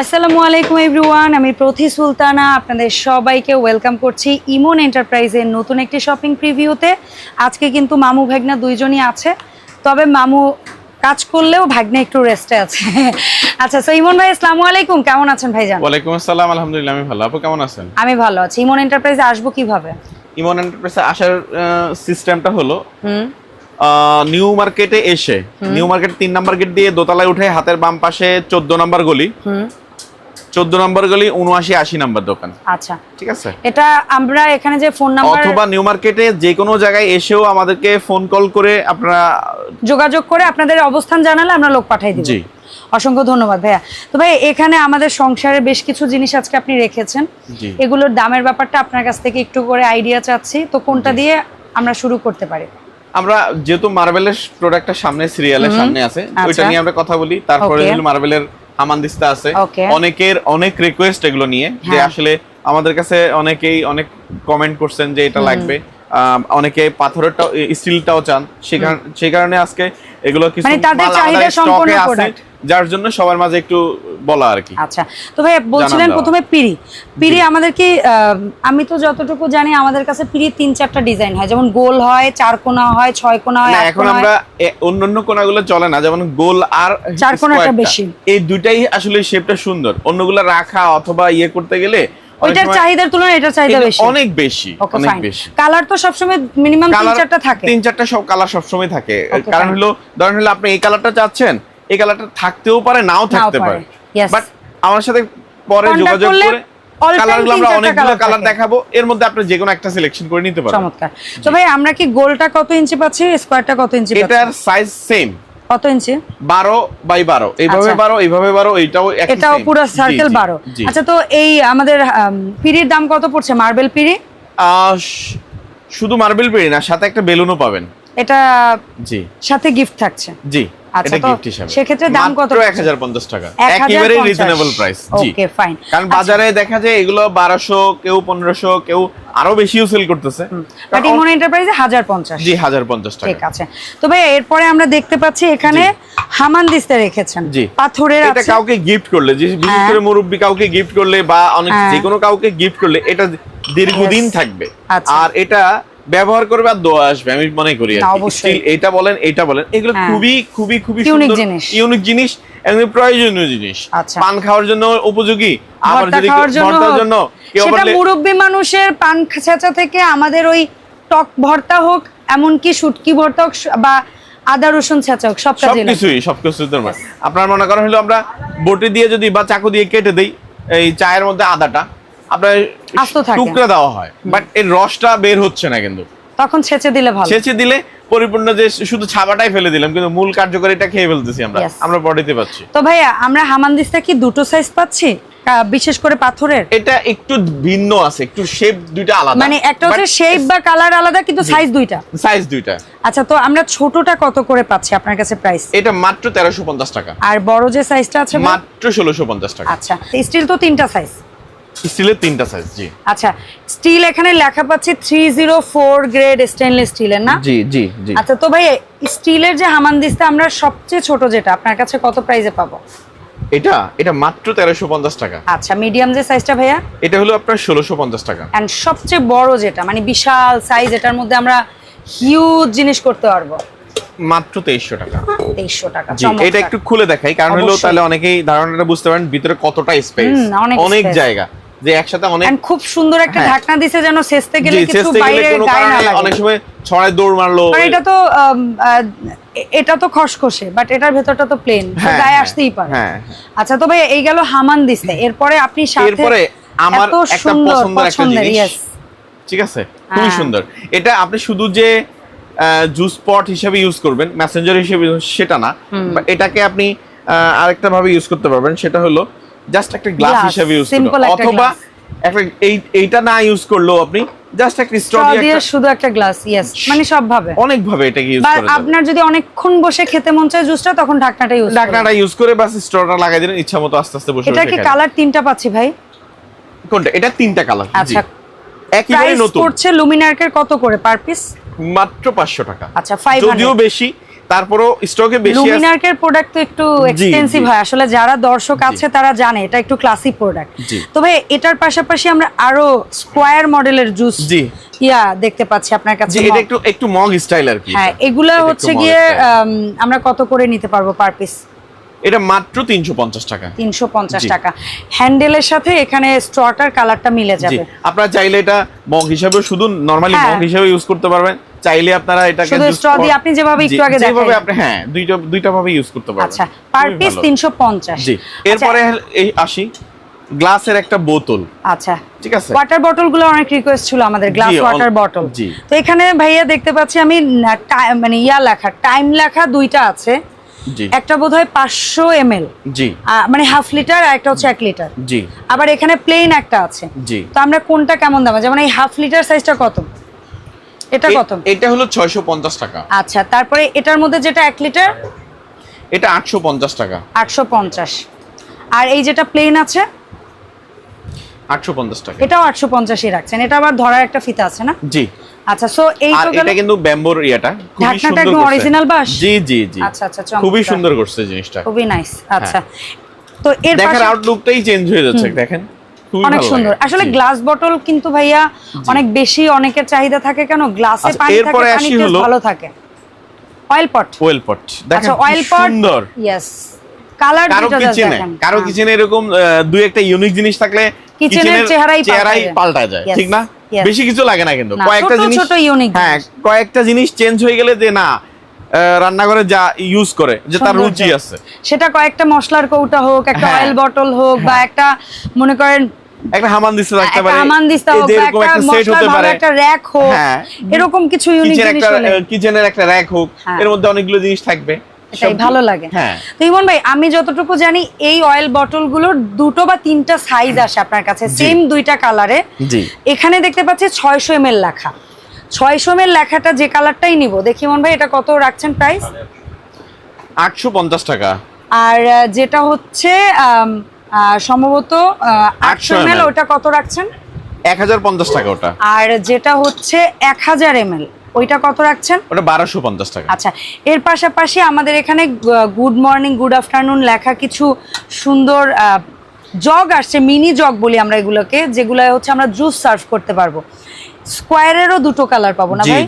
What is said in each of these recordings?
আসসালামু আলাইকুম এভরিওয়ান আমি প্রথি সুলতানা আপনাদের সবাইকে ওয়েলকাম করছি ইমন এন্টারপ্রাইজের নতুন একটি শপিং প্রিভিউতে। আজকে কিন্তু মামু ভাগনা দুইজনই আছে তবে মামু কাজ করলেও ভাগ্নে একটু রেস্টে আছে। আচ্ছা সো ইমন ভাই আসসালামু আলাইকুম কেমন আছেন ভাইজান? ওয়ালাইকুম আসসালাম আলহামদুলিল্লাহ আমি ভালো। আপু কেমন আছেন? আমি ভালো আছি। ইমন এন্টারপ্রাইজে আসব কীভাবে? ইমন এন্টারপ্রাইজে আসার সিস্টেমটা হলো হুম। নিউ মার্কেটে এসে নিউ মার্কেট তিন নাম্বার গেট দিয়ে দোতলায় উঠে হাতের বাম পাশে চোদ্দ নাম্বার গলি। হুম চোদ্দ নাম্বার গলি উনআশি আশি নাম্বার দোকান। আচ্ছা। ঠিক আছে? এটা আমরা এখানে যে ফোন নাম্বার অথবা নিউ মার্কেটে যে কোনো জায়গায় এসেও আমাদেরকে ফোন কল করে আপনারা যোগাযোগ করে আপনাদের অবস্থান জানালে আমরা লোক পাঠাই দিব। জি। অসংখ্য ধন্যবাদ ভাইয়া। তো ভাই এখানে আমাদের সংসারে বেশ কিছু জিনিস আজকে আপনি রেখেছেন। এগুলোর দামের ব্যাপারটা আপনার কাছ থেকে একটু করে আইডিয়া চাচ্ছি। তো কোনটা দিয়ে আমরা শুরু করতে পারি? আমরা যেহেতু মার্বেলের প্রোডাক্টটা সামনে সিরিয়ালের সামনে আছে আচ্ছা। ওইটা নিয়ে আমরা কথা বলি। তারপরে মার্বেলের হামানদিস্তা আছে। অনেকের অনেক রিকোয়েস্ট এগুলো নিয়ে যে হ্যাঁ। আসলে আমাদের কাছে অনেকেই অনেক কমেন্ট করছেন যে এটা লাগবে। অনেকে পাথরেরটাও স্টিলটাও চান। সে কারণে আজকে এগুলো কিছু মানে তাদের চাহিদা সম্পূর্ণ সম্পন্ন product। যার জন্য সবার মাঝে একটু বলা আর কি। আচ্ছা তো ভাই বলছিলেন প্রথমে পিড়ি। পিড়ি আমাদের কি আমি তো যতটুকু জানি আমাদের কাছে পিড়ি তিন চারটা ডিজাইন হয় যেমন গোল হয় চার কোনা হয় ছয় কোনা হয় এখন। আমরা অন্যান্য কোনাগুলো চলে না যেমন গোল আর চার কোণাটা বেশি। এই দুইটাই আসলে শেপটা সুন্দর। অন্যগুলো রাখা অথবা ইয়ে করতে গেলে ওইটার চাহিদার তুলনায় এটার চাহিদা বেশি। অনেক বেশি অনেক বেশি। কালার তো সবসময় মিনিমাম তিন চারটা থাকে। তিন চারটা সব কালার সবসময় থাকে। কারণ হলো ধরেন হলো আপনি এই কালারটা চাচ্ছেন এই কালারটা থাকতেও পারে নাও থাকতে পারে। পারে। বাট আমার সাথে পরে যোগাযোগ করে all কালারগুলো আমরা অনেকগুলো কালার দেখাবো। এর মধ্যে আপনি যে কোনো একটা সিলেকশন করে নিতে পারবেন। চমৎকার। তো ভাই আমরা কি গোলটা কত ইঞ্চি পাচ্ছি? স্কোয়ারটা কত ইঞ্চি পাচ্ছি? এটার সাইজ সেম কত ইঞ্চি? বারো বাই বারো। এইভাবে আচ্ছা। বারো এইভাবে বারো এইটাও একই এটাও পুরো সার্কেল জি, বারো। জি। আচ্ছা তো এই আমাদের দাম কত পড়ছে? মার্বেল পিড়ি? আহ, শুধু মার্বেল পেরি না সাথে একটা বেলুনও পাবেন। এটা জি। সাথে গিফট থাকছে। জি। আচ্ছা, তো সেক্ষেত্রে দাম কত মাত্র পড়ছে? 1050 টাকা। একেবারে রিজনেবল প্রাইস ওকে ফাইন কারণ বাজারে দেখা যায় এগুলো 1200 কেউ 1500 কেউ আরও বেশিও সেল করতেছে। বাট ইমন এন্টারপ্রাইজে হাজার পঞ্চাশ। জি 1050 ঠিক আছে। তো এরপরে আমরা দেখতে পাচ্ছি এখানে হামান দিস্তে রেখেছেন। জি। পাথরের এটা কাউকে গিফট করলে যে বিশেষ হ্যাঁ। করে মুরব্বি কাউকে গিফট করলে বা অনেক হ্যাঁ। যে কোনো কাউকে গিফট করলে এটা দীর্ঘদিন থাকবে। আচ্ছা। আর এটা ব্যবহার করবে আর দোয়া আসবে আমি মনে করি। স্টিল এটা বলেন এটা বলেন এগুলো হ্যাঁ। খুবই খুবই খুবই সুন্দর ইউনিক জিনিস প্রয়োজনীয় জিনিস আচ্ছা। পান খাওয়ার জন্য উপযোগী আবার যদি ভর্তার জন্য সেটা মুরব্বী মানুষের পান ছেঁচা থেকে আমাদের ওই টক ভর্তা হোক এমনকি শুটকি ভর্তা হোক বা আদা রসুন ছেঁচা হোক সব কাজে সবকিছুই সবকিছুই তোমার আপনার মনে করেন হলো আমরা বটি দিয়ে যদি বা চাকু দিয়ে কেটে দেই এই চায়ের মধ্যে আদাটা আপনার টুকরা দেওয়া হয়। বাট এর রসটা বের হচ্ছে না কিন্তু। তখন ছেঁচে দিলে ভালো। ছেঁচে দিলে পরিপূর্ণ যে শুধু ছাবাটাই ফেলে দিলাম কিন্তু মূল কার্যকারিতা খেয়ে ফেলতেছি আমরা। আমরা বডিতে পাচ্ছি। তো ভাইয়া আমরা হামানদিস্তা কি দুটো সাইজ পাচ্ছি? বিশেষ করে পাথরের? এটা একটু ভিন্ন আছে একটু শেপ দুইটা আলাদা। মানে একটা হচ্ছে শেপ বা কালার আলাদা কিন্তু সাইজ দুইটা। সাইজ দুইটা। আচ্ছা তো আমরা ছোটটা কত করে পাচ্ছি আপনার কাছে প্রাইস এটা মাত্র তেরোশো পঞ্চাশ টাকা। আর বড় যে সাইজটা আছে মাত্র ষোলোশো পঞ্চাশ টাকা। আচ্ছা স্টিল তো তিনটা সাইজ স্টিলের তিনটা সাইজ জি। আচ্ছা স্টিল এখানে লেখা পাচ্ছি three zero four grade stainless স্টিলের না? জি জি জি। আচ্ছা তো ভাই স্টিলের যে হামানদিস্তা আমরা সবচেয়ে ছোট যেটা আপনার কাছে কত প্রাইসে পাবো? এটা এটা মাত্র তেরোশো পঞ্চাশ টাকা। আচ্ছা মিডিয়াম যে সাইজটা ভাইয়া? এটা হলো আপনার ষোলোশো পঞ্চাশ টাকা। অ্যান্ড সবচেয়ে বড় যেটা মানে বিশাল সাইজ এটার মধ্যে আমরা হিউজ জিনিস করতে পারব। মাত্র তেইশশো টাকা। তেইশশো টাকা জি এটা একটু খুলে দেখাই কারণ হলো তাহলে অনেকেই ধারণাটা বুঝতে পারেন ভিতরে কতটা স্পেস অনেক জায়গা। যে একসাথে অনেক খুব সুন্দর একটা হ্যাঁ। ঢাকনা দিছে যেন গেলে কিছু বাইরে গায়ে না লাগে। অনেক সময় ছড়ায় দৌড় মারলো। এটা তো এটা তো খসখসে বাট এটার ভেতরটা তো প্লেন হ্যাঁ, গায়ে হ্যাঁ, আসতেই পারে। আচ্ছা তো ভাই এই গেল হামান দিস্তে এরপরে আপনি সাথে এরপরে আমার একটা পছন্দের একটা জিনিস। ঠিক আছে? খুবই। সুন্দর। এটা আপনি শুধু যে জুস পট হিসেবে ইউজ করবেন মেসেঞ্জার হিসেবে সেটা না। বা এটাকে আপনি আরেকটা ভাবে ইউজ করতে পারবেন। সেটা হলো জাস্ট একটা গ্লাস হিসেবে ইউজ অথবা একটা এই এইটা না ইউজ করলেও আপনি জাস্ট একটা স্ট্র দিয়ে শুধু একটা গ্লাস ইয়েস মানে সব ভাবে অনেক ভাবে এটাকে ইউজ করা আপনার যদি অনেকক্ষণ বসে খেতে মন চায় জুসটা তখন ঢাকনাটা ইউজ ঢাকনাটা ইউজ করে বাস স্ট্রটা লাগাই দিলেন ইচ্ছা মতো আস্তে আস্তে বসে এটা কি কালার তিনটা পাচ্ছি ভাই। কোনটা? এটা তিনটা কালার আচ্ছা। প্রাইস নতুন। পড়ছে লুমিনার্কের কত করে পার পিস মাত্র পাঁচশো টাকা। আচ্ছা ফাইভ যদিও বেশি তারপরও স্টকে বেশি লুমিনার্কের প্রোডাক্ট তো একটু এক্সপেন্সিভ হয়। আসলে যারা দর্শক আছে তারা জানে এটা একটু ক্লাসি প্রোডাক্ট তবে এটার পাশাপাশি আমরা আরও স্কোয়ার মডেলের জুস জি। ইয়া দেখতে পাচ্ছি আপনার কাছে এটা একটু একটু মগ স্টাইল আর কি হ্যাঁ এগুলা হচ্ছে গিয়ে। আমরা কত করে নিতে পারব পার পিস এটা মাত্র তিনশো পঞ্চাশ টাকা। তিনশো পঞ্চাশ জি। টাকা। হ্যান্ডেলের সাথে এখানে স্ট্রটার কালারটা মিলে যাবে। আপনারা চাইলে এটা মগ হিসাবে শুধু নরমালি হ্যাঁ। মগ হিসাবে ইউজ করতে পারবেন। চাইলে আপনারা এটাকে শুধু straw দিয়ে আপনি যেভাবে একটু আগে যেভাবে আপনি হ্যাঁ দুইটা দুইটা ভাবে ইউজ করতে পারবেন। আচ্ছা পার পিস ভালো। তিনশো পঞ্চাশ। জি। এরপরে এই আসি গ্লাসের একটা বোতল। আচ্ছা। ঠিক আছে? ওয়াটার বটলগুলো অনেক রিকোয়েস্ট ছিল আমাদের গ্লাস ওয়াটার বটল জি। তো এখানে ভাইয়া দেখতে পাচ্ছি আমি মানে ইয়া লেখা টাইম লেখা দুইটা আছে। একটা বোধ হয় পাঁচশো এম এল মানে হাফ লিটার আর একটা হচ্ছে এক লিটার জি। আবার এখানে প্লেন একটা আছে। জি। তো আমরা কোনটা কেমন দাম? যেমন এই হাফ লিটার সাইজটা কত? এটা কত? এটা হলো ছয়শো পঞ্চাশ টাকা। আচ্ছা তারপরে এটার মধ্যে যেটা এক লিটার? এটা আটশো পঞ্চাশ টাকা। আটশো পঞ্চাশ। আর এই যেটা প্লেন আছে? আটশো পঞ্চাশ টাকা। এটাও আটশো পঞ্চাশই রাখছেন। এটা আবার ধরার একটা ফিতা আছে না? জি। আচ্ছা সো এই তো এটা কিন্তু ব্যাম্বোর ইয়াটা। খুবই সুন্দর করছে। original বাঁশ? জি জি জি। আচ্ছা, আচ্ছা, খুবই সুন্দর করছে জিনিসটা। খুবই নাইস আচ্ছা। তো এর দেখার আউটলুকটাই চেঞ্জ হয়ে যাচ্ছে দেখেন। অনেক সুন্দর। আসলে গ্লাস বটল কিন্তু ভাইয়া অনেক বেশি অনেকের চাহিদা থাকে কেন? গ্লাসে আচ্ছা, পানি থাকে পানি ভালো থাকে। অয়েল পট ওয়েল পট দেখেন আচ্ছা অয়েল পট সুন্দর। ইয়েস কালার কারও কিচেনে কারও হ্যাঁ। কিচেনে এরকম দুই একটা ইউনিক জিনিস থাকলে কিচেনের চেহারাই চেহারাই পাল্টা যায়। ঠিক না? বেশি কিছু লাগে না কিন্তু। কয়েকটা জিনিস ছোট ইউনিক হ্যাঁ কয়েকটা জিনিস চেঞ্জ হয়ে গেলে যে না রান্নাঘরে যা ইউজ করে যে তার রুচি আছে। সেটা কয়েকটা মশলার কৌটা হোক একটা হ্যাঁ। অয়েল বটল হোক বা একটা মনে করেন একটা হামান দিস্তা একটা পারে। হামান দিস্তা হোক একটা সেট হতে পারে। একটা র‍্যাক হোক হ্যাঁ। এরকম কিছু ইউনিক জিনিস একটা হলে। কিচেনের একটা র্যাক হোক হ্যাঁ। এর মধ্যে অনেকগুলো জিনিস থাকবে। এটাই ভালো লাগে। হ্যাঁ। তো ইমন ভাই আমি যতটুকু জানি এই অয়েল বটলগুলোর দুটো বা তিনটা সাইজ আসে আপনার কাছে সেম দুইটা কালারে জি। এখানে দেখতে পাচ্ছি ছয়শো এম লেখা। ছয়শো এম লেখাটা যে কালারটাই নিব। দেখি ইমন ভাই এটা কত রাখছেন প্রাইস আটশো পঞ্চাশ টাকা। আর যেটা হচ্ছে আহ, সম্ভবত আটশো 800 এম ml ওটা কত রাখছেন? এক হাজার পঞ্চাশ টাকা ওটা। আর যেটা হচ্ছে এক হাজার এম ওইটা কত রাখছেন? ওটা বারোশো পঞ্চাশ টাকা। আচ্ছা এর পাশাপাশি আমাদের এখানে গুড মর্নিং গুড আফটারনুন লেখা কিছু সুন্দর জগ আসছে মিনি জগ বলি আমরা এগুলোকে যেগুলো হচ্ছে আমরা জুস সার্ভ করতে পারব। স্কোয়ারেরও দুটো কালার পাবো না ভাই?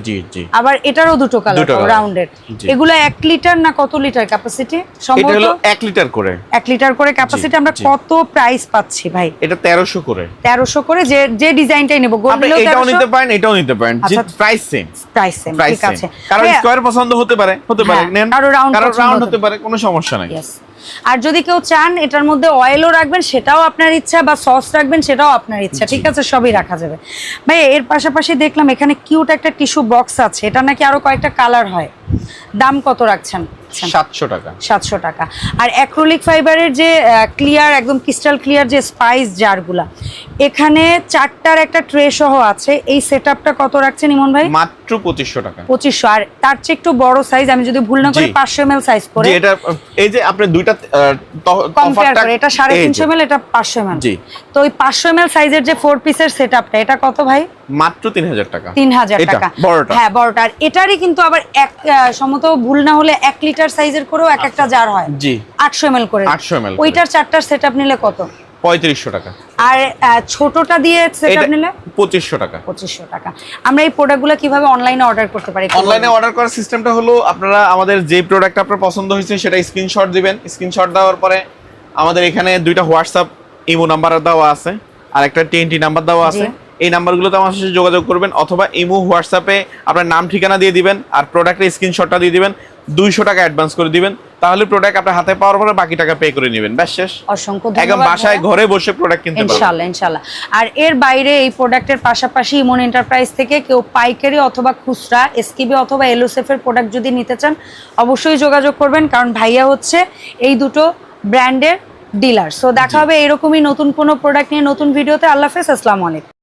আবার এটারও দুটো কালার পাবো রাউন্ডের এগুলো এক লিটার না কত লিটার ক্যাপাসিটি সম্ভবত এক লিটার করে। এক লিটার করে ক্যাপাসিটি আমরা কত প্রাইস পাচ্ছি ভাই? এটা তেরোশো করে। তেরোশো করে যে যে ডিজাইনটাই নেব। এটাও নিতে পারেন এটাও নিতে পারেন। প্রাইস সেম প্রাইস সেম ঠিক আছে। কারণ স্কোয়ার পছন্দ হতে পারে হতে পারে। হ্যাঁ, নেন। কারও round রাউন্ড হতে পারে। কোনো সমস্যা নাই. আর যদি কেউ চান এটার মধ্যে অয়েলও রাখবেন সেটাও আপনার ইচ্ছা বা সস রাখবেন সেটাও আপনার ইচ্ছা ঠিক আছে? সবই রাখা যাবে। ভাই এর পাশাপাশি দেখলাম এখানে কিউট একটা টিস্যু বক্স আছে। এটা নাকি আরও কয়েকটা কালার হয়। দাম কত রাখছেন? সাতশো টাকা। সাতশো টাকা। আর অ্যাক্রোলিক ফাইবারের যে ক্লিয়ার একদম ক্রিস্টাল ক্লিয়ার যে স্পাইস জারগুলা এখানে চারটার একটা ট্রে সহ আছে। এই সেট কত রাখছেন ইমন ভাই? মাত্র পঁচিশশো টাকা। পঁচিশশো। আর তার চেয়ে একটু বড় সাইজ আমি যদি ভুল না করি পাঁচশো এম সাইজ করে। এটা এই যে আপনি দুইটা কম্পেয়ার করে এটা সাড়ে তিনশো এমএল এটা পাঁচশো জি। তো ওই পাঁচশো এমএল সাইজের যে ফোর পিসের সেট আপটা এটা কত ভাই? মাত্র তিন হাজার টাকা। তিন হাজার টাকা। হ্যাঁ বড়টা। আর এটারই কিন্তু আবার এক সম্ভবত ভুল না হলে এক লিটার সাইজের করেও এক একটা জার হয়। জি। আটশো এমএল করে। 800 ml করে। ওইটার চারটার সেট আপ নিলে কত? পঁয়ত্রিশশো টাকা। আর ছোটটা দিয়ে সেট আপ নিলে? পঁচিশশো টাকা। পঁচিশশো টাকা। আমরা এই প্রোডাক্টগুলো কীভাবে অনলাইনে অর্ডার করতে পারি? অনলাইনে অর্ডার করার সিস্টেমটা হলো আপনারা আমাদের যে প্রোডাক্ট আপনার পছন্দ হয়েছে সেটা স্ক্রিনশট দিবেন। স্ক্রিনশট দেওয়ার পরে আমাদের এখানে দুইটা হোয়াটসঅ্যাপ ইমো নাম্বার দেওয়া আছে আর একটা টিএনটি নাম্বার দেওয়া আছে। এই নাম্বারগুলোতে আমার সাথে যোগাযোগ করবেন অথবা ইমো হোয়াটসঅ্যাপে আপনার নাম ঠিকানা দিয়ে দিবেন আর প্রোডাক্টের স্ক্রিনশটটা দিয়ে দিবেন। দুইশো টাকা অ্যাডভান্স করে দিবেন। তাহলে প্রোডাক্ট আপনার হাতে পাওয়ার পরে বাকি টাকা পে করে নেবেন। ব্যাস শেষ। অসংখ্য একদম বাসায় ঘরে বসে প্রোডাক্ট কিনতে পারবেন। ইনশাল্লাহ ইনশাল্লাহ আর এর বাইরে এই প্রোডাক্টের পাশাপাশি ইমন এন্টারপ্রাইজ থেকে কেউ পাইকারি অথবা খুচরা এসকিবি অথবা এলোসেফ এর প্রোডাক্ট যদি নিতে চান অবশ্যই যোগাযোগ করবেন। কারণ ভাইয়া হচ্ছে এই দুটো ব্র্যান্ডের ডিলার সো দেখা হবে এরকমই নতুন কোনো প্রোডাক্ট নিয়ে নতুন ভিডিওতে আল্লাহ হাফেজ আসসালামু আলাইকুম।